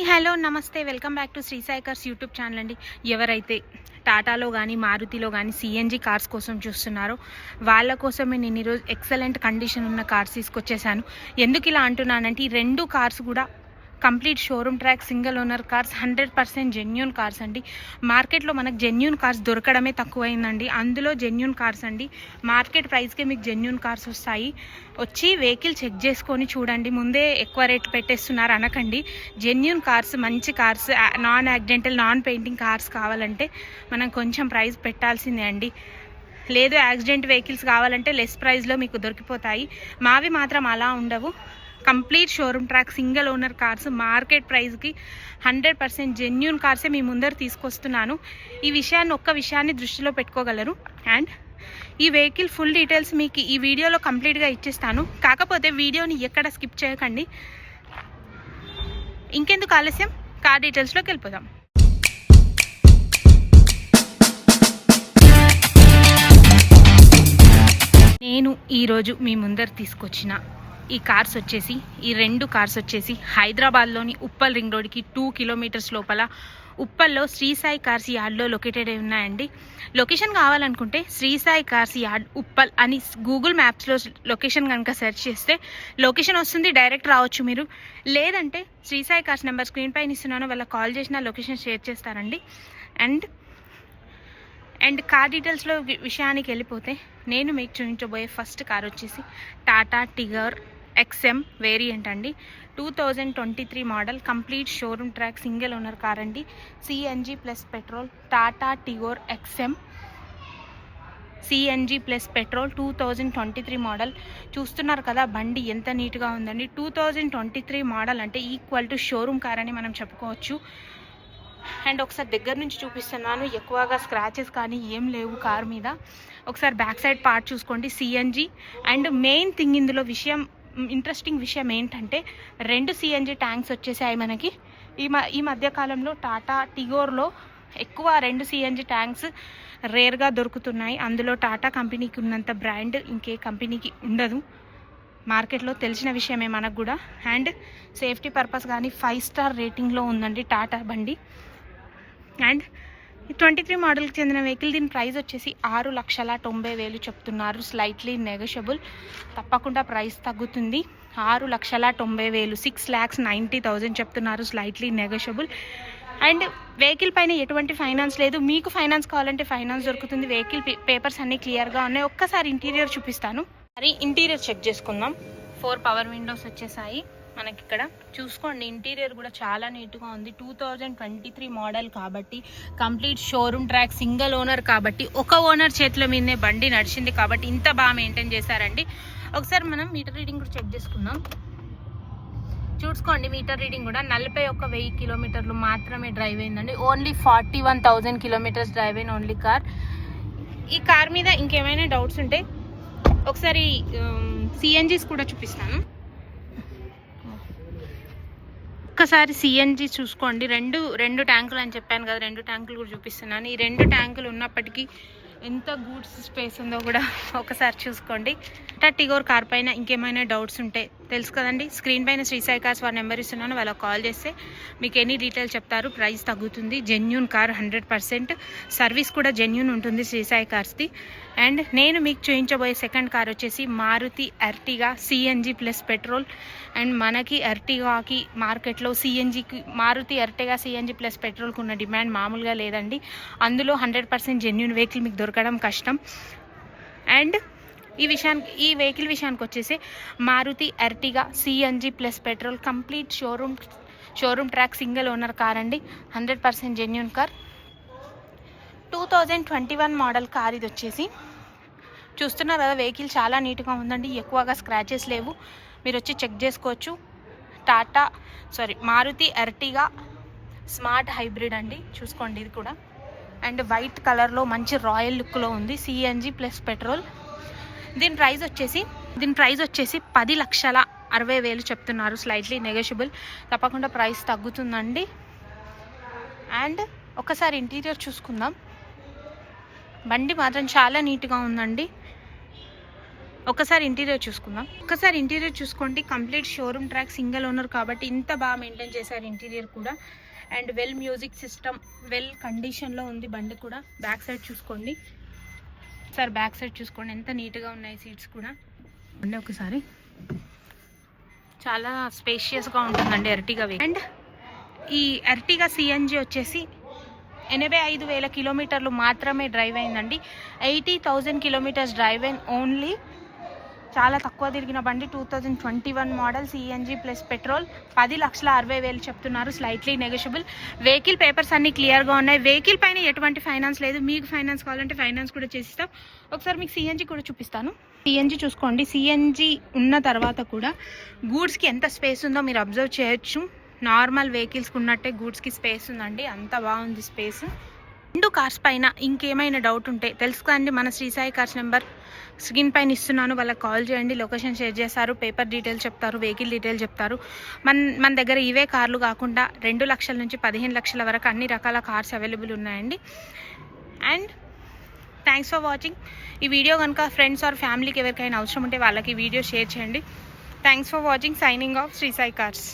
Hi hello నమస్తే. Welcome back to Sri Sai Cars YouTube channel అండి. ఎవరైతే టాటాలో కానీ మారుతిలో కానీ సిఎన్జి కార్స్ కోసం చూస్తున్నారో వాళ్ళ కోసమే నేను ఈరోజు ఎక్సలెంట్ కండిషన్ ఉన్న కార్స్ తీసుకొచ్చేసాను. ఎందుకు ఇలా అంటున్నానంటే ఈ రెండు కార్స్ కూడా complete showroom track single owner cars hundred percent genuine cars అండి. మార్కెట్లో మనకు జెన్యున్ కార్స్ దొరకడమే తక్కువైందండి. అందులో జెన్యున్ కార్స్ అండి. మార్కెట్ ప్రైస్కే మీకు జెన్యున్ కార్స్ వస్తాయి. వచ్చి వెహికల్ చెక్ చేసుకొని చూడండి. ముందే ఎక్కువ రేట్ పెట్టేస్తున్నారు అనకండి. జెన్యున్ కార్స్ మంచి cars non accidental non painting cars కావాలంటే మనం కొంచెం ప్రైస్ పెట్టాల్సిందే అండి. లేదు యాక్సిడెంట్ వెహికల్స్ కావాలంటే లెస్ ప్రైస్లో మీకు దొరికిపోతాయి. మావి మాత్రం అలా ఉండవు. Complete showroom track single owner cars market ప్రైస్కి హండ్రెడ్ పర్సెంట్ జెన్యున్ కార్సే మీ ముందర తీసుకొస్తున్నాను. ఈ విషయాన్ని ఒక్క విషయాన్ని దృష్టిలో పెట్టుకోగలరు. అండ్ ఈ వెహికల్ ఫుల్ డీటెయిల్స్ మీకు ఈ వీడియోలో కంప్లీట్గా ఇచ్చేస్తాను. కాకపోతే వీడియోని ఎక్కడ స్కిప్ చేయకండి. ఇంకెందుకు ఆలస్యం? కార్ డీటెయిల్స్లోకి వెళ్ళిపోదాం. నేను ఈరోజు మీ ముందర తీసుకొచ్చిన ఈ కార్స్ వచ్చేసి ఈ రెండు కార్స్ వచ్చేసి హైదరాబాద్లోని ఉప్పల్ రింగ్ రోడ్కి టూ కిలోమీటర్స్ లోపల ఉప్పల్లో శ్రీసాయి కార్స్ యార్డ్లో లొకేటెడ్ అయి ఉన్నాయండి. లొకేషన్ కావాలనుకుంటే శ్రీసాయి కార్స్ యార్డ్ ఉప్పల్ అని గూగుల్ మ్యాప్స్లో లొకేషన్ కనుక సెర్చ్ చేస్తే లొకేషన్ వస్తుంది డైరెక్ట్ రావచ్చు మీరు. లేదంటే శ్రీసాయి కార్స్ నెంబర్ స్క్రీన్ పైన ఇస్తున్నాను వాళ్ళకి కాల్ చేసిన లొకేషన్ షేర్ చేస్తారండి. అండ్ అండ్ కార్ డీటెయిల్స్లో విషయానికి వెళ్ళిపోతే నేను మీకు చూపించబోయే ఫస్ట్ కార్ వచ్చేసి టాటా టిగర్ ఎక్స్ఎం వేరియంట్ అండి. Two thousand twenty three model complete showroom track single owner car అండి CNG plus petrol Tata Tigor XM CNG plus petrol two thousand twenty three model చూస్తున్నారు కదా బండి ఎంత నీట్గా ఉందండి. Two thousand twenty three model అంటే equal to showroom car అని మనం చెప్పుకోవచ్చు. అండ్ ఒకసారి దగ్గర నుంచి చూపిస్తున్నాను. ఎక్కువగా స్క్రాచెస్ కానీ ఏం లేవు కార్ మీద. ఒకసారి బ్యాక్ సైడ్ పార్ట్ చూసుకోండి సిఎన్జి అండ్ మెయిన్ థింగ్ ఇందులో విషయం ఇంట్రెస్టింగ్ విషయం ఏంటంటే రెండు సిఎన్జి ట్యాంక్స్ వచ్చేసాయి మనకి. ఈ మ ఈ మధ్యకాలంలో టాటా టిగోర్లో ఎక్కువ రెండు సిఎన్జి ట్యాంక్స్ రేర్గా దొరుకుతున్నాయి. అందులో టాటా కంపెనీకి ఉన్నంత బ్రాండ్ ఇంకే కంపెనీకి ఉండదు. మార్కెట్లో తెలిసిన విషయమే మనకు కూడా. అండ్ సేఫ్టీ పర్పస్ కానీ ఫైవ్ స్టార్ రేటింగ్లో ఉందండి టాటా బండి. అండ్ ట్వంటీ త్రీ మోడల్కి చెందిన వెహికల్ దీని ప్రైస్ వచ్చేసి ఆరు లక్షల తొంభై వేలు చెప్తున్నారు. స్లైట్లీ నెగోషియబుల్ తప్పకుండా ప్రైస్ తగ్గుతుంది. ఆరు లక్షల తొంభై వేలు సిక్స్ ల్యాక్స్ నైంటీ థౌజండ్ చెప్తున్నారు. స్లైట్లీ నెగోషియబుల్ అండ్ వెహికల్ పైన ఎటువంటి ఫైనాన్స్ లేదు. మీకు ఫైనాన్స్ కావాలంటే ఫైనాన్స్ దొరుకుతుంది. వెహికల్ పేపర్స్ అన్నీ క్లియర్గా ఉన్నాయి. ఒక్కసారి ఇంటీరియర్ చూపిస్తాను. మరి ఇంటీరియర్ చెక్ చేసుకుందాం. ఫోర్ పవర్ విండోస్ వచ్చేసాయి. మనకి ఇక్కడ చూసుకోండి ఇంటీరియర్ కూడా చాలా నీట్గా ఉంది. Two thousand twenty three model కాబట్టి complete showroom track single owner కాబట్టి ఒక ఓనర్ చేతిలో మీదనే బండి నడిచింది కాబట్టి ఇంత బాగా మెయింటైన్ చేశారండి. ఒకసారి మనం మీటర్ రీడింగ్ కూడా చెక్ చేసుకుందాం. చూసుకోండి మీటర్ రీడింగ్ కూడా నలభై ఒక్క వెయ్యి కిలోమీటర్లు మాత్రమే డ్రైవ్ అయిందండి. Only forty one thousand kilometres drive అయిన ఓన్లీ కార్ ఈ కార్ మీద ఇంకేమైనా డౌట్స్ ఉంటే ఒకసారి um, సిఎన్జీస్ కూడా చూపిస్తాను. ఒక్కసారి సిఎన్జి చూసుకోండి. రెండు రెండు ట్యాంకులు అని చెప్పాను కదా రెండు ట్యాంకులు కూడా చూపిస్తున్నాను. ఈ రెండు ట్యాంకులు ఉన్నప్పటికీ ఎంత గూడ్స్ స్పేస్ ఉందో కూడా ఒకసారి చూసుకోండి. టాటా టిగోర్ కార్ పైన ఇంకేమైనా డౌట్స్ ఉంటే తెలుసు కదండి. స్క్రీన్ పైన శ్రీసాయి కార్స్ వారి నెంబర్ ఇస్తున్నాను. వాళ్ళకి కాల్ చేస్తే మీకు ఎనీ డీటెయిల్స్ చెప్తారు ప్రైస్ తగ్గుతుంది genuine car hundred percent service కూడా జెన్యున్ ఉంటుంది శ్రీసాయి కార్స్ది. అండ్ నేను మీకు చూపించబోయే సెకండ్ కార్ వచ్చేసి Maruti Ertiga CNG plus petrol. And మనకి ఎర్టిగాకి మార్కెట్లో సిఎన్జికి మారుతి ఎర్టిగా సిఎన్జి ప్లస్ పెట్రోల్కి ఉన్న డిమాండ్ మామూలుగా లేదండి. అందులో హండ్రెడ్ పర్సెంట్ జెన్యున్ వెహికల్ మీకు దొరకడం కష్టం. అండ్ ఈ విషయానికి ఈ వెహికల్ విషయానికి వచ్చేసి Maruti Ertiga CNG plus petrol complete showroom showroom track single owner car అండి. Hundred percent genuine car two thousand twenty one model car ఇది వచ్చేసి. చూస్తున్నారు కదా వెహికల్ చాలా నీట్గా ఉందండి. ఎక్కువగా స్క్రాచెస్ లేవు. మీరు వచ్చి చెక్ చేసుకోవచ్చు. Tata sorry Maruti Ertiga smart hybrid అండి. చూసుకోండి ఇది కూడా. అండ్ వైట్ కలర్లో మంచి రాయల్ లుక్లో ఉంది. సిఎన్జి ప్లస్ పెట్రోల్ దీని ప్రైస్ వచ్చేసి దీని ప్రైస్ వచ్చేసి పది లక్షల అరవై వేలు చెప్తున్నారు. స్లైట్లీ నెగోషియబుల్ తప్పకుండా ప్రైస్ తగ్గుతుందండి. అండ్ ఒకసారి ఇంటీరియర్ చూసుకుందాం. బండి మాత్రం చాలా నీట్గా ఉందండి. ఒకసారి ఇంటీరియర్ చూసుకుందాం. ఒకసారి ఇంటీరియర్ చూసుకోండి. Complete showroom track single owner కాబట్టి ఇంత బాగా మెయింటైన్ చేశారు ఇంటీరియర్ కూడా. And well music system well కండిషన్లో ఉంది బండి కూడా. బ్యాక్ సైడ్ చూసుకోండి. సార్ బ్యాక్ సైడ్ చూసుకోండి ఎంత నీట్గా ఉన్నాయి సీట్స్ కూడా. అండి ఒకసారి. చాలా స్పేషియస్గా ఉంటుందండి ఎర్టిగా అండ్ ఈ ఎర్టిగా సిఎన్జి వచ్చేసి ఎనభై ఐదు వేల కిలోమీటర్లు మాత్రమే డ్రైవ్ అయిందండి. ఎయిటీ థౌజండ్ కిలోమీటర్స్ డ్రైవ్ అయిన ఓన్లీ చాలా తక్కువ తిరిగిన బండి two thousand twenty one model CNG plus petrol పది లక్షల అరవై వేలు చెప్తున్నారు స్లైట్లీ నెగోషియబుల్ వెహికల్ పేపర్స్ అన్ని క్లియర్గా ఉన్నాయి. వెహికల్ పైన ఎటువంటి ఫైనాన్స్ లేదు. మీకు ఫైనాన్స్ కావాలంటే ఫైనాన్స్ కూడా చేసిస్తాం. ఒకసారి మీకు సిఎన్జి కూడా చూపిస్తాను. సిఎన్జి చూసుకోండి. సిఎన్జి ఉన్న తర్వాత కూడా గూడ్స్కి ఎంత స్పేస్ ఉందో మీరు అబ్జర్వ్ చేయొచ్చు. నార్మల్ వెహికల్స్కి ఉన్నట్టే గూడ్స్కి స్పేస్ ఉందండి. అంత బాగుంది స్పేస్ రెండు కార్స్ పైన ఇంకేమైనా డౌట్ ఉంటే తెలుసుకోండి. మన Sri Sai cars number screen పైన ఇస్తున్నాను. వాళ్ళకి కాల్ చేయండి. లొకేషన్ షేర్ చేస్తారు పేపర్ డీటెయిల్స్ చెప్తారు. వెహికల్ డీటెయిల్స్ చెప్తారు. మన మన దగ్గర ఇవే కార్లు కాకుండా రెండు లక్షల నుంచి పదిహేను లక్షల వరకు అన్ని రకాల కార్స్ అవైలబుల్ ఉన్నాయండి. అండ్ థ్యాంక్స్ ఫర్ వాచింగ్ ఈ వీడియో కనుక ఫ్రెండ్స్ ఆర్ ఫ్యామిలీకి ఎవరికైనా అవసరం ఉంటే వాళ్ళకి వీడియో షేర్ చేయండి. Thanks for watching signing off Sri Sai cars.